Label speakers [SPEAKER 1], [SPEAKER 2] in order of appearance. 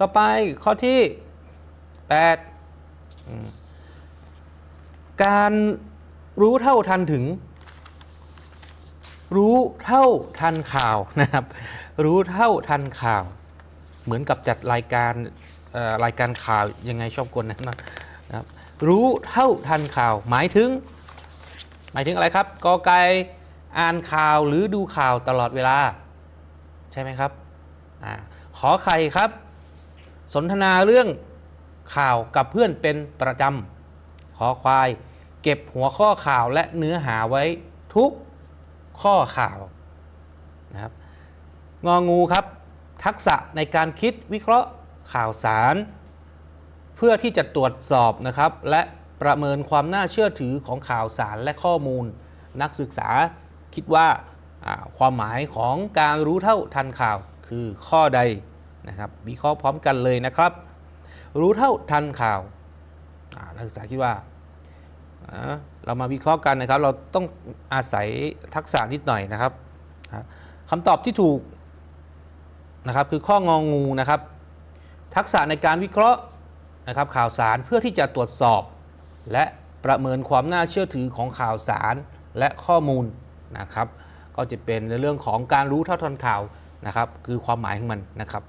[SPEAKER 1] ต่อไปข้อที่ 8 การรู้เท่าทันถึง รู้เท่าทันข่าวนะครับ รู้เท่าทันข่าว เหมือนกับจัดรายการรายการข่าวยังไงชอบกลนะนะครับรู้เท่าทันข่าว หมายถึง หมายถึงอะไรครับกอไก่อ่านข่าวหรือดูข่าวตลอดเวลา ใช่ไหมครับอขอไข่ครับ สนทนาเรื่องข่าวกับเพื่อนเป็นประจำขอควาย เก็บหัวข้อข่าวและเนื้อหาไว้ทุกข้อข่าวนะครับงองูครับ ทักษะในการคิดวิเคราะห์ข่าวสาร เพื่อที่จะตรวจสอบนะครับ และประเมินความน่าเชื่อถือของข่าวสารและข้อมูล นักศึกษาคิดว่าความหมายของการรู้เท่าทันข่าวคือข้อใด นะครับวิเคราะห์พร้อมกันเลยนะครับ รู้เท่าทันข่าวนักศึกษาคิดว่าเรามาวิเคราะห์กันนะครับ เราต้องอาศัยทักษะนิดหน่อยนะครับอ่าคำตอบที่ถูกนะครับคือข้ององูนะครับ ทักษะในการวิเคราะห์นะครับข่าวสารเพื่อที่จะตรวจสอบ และประเมินความน่าเชื่อถือของข่าวสารและข้อมูลนะครับ ก็จะเป็นในเรื่องของการรู้เท่าทันข่าวนะครับ คือความหมายของมันนะครับ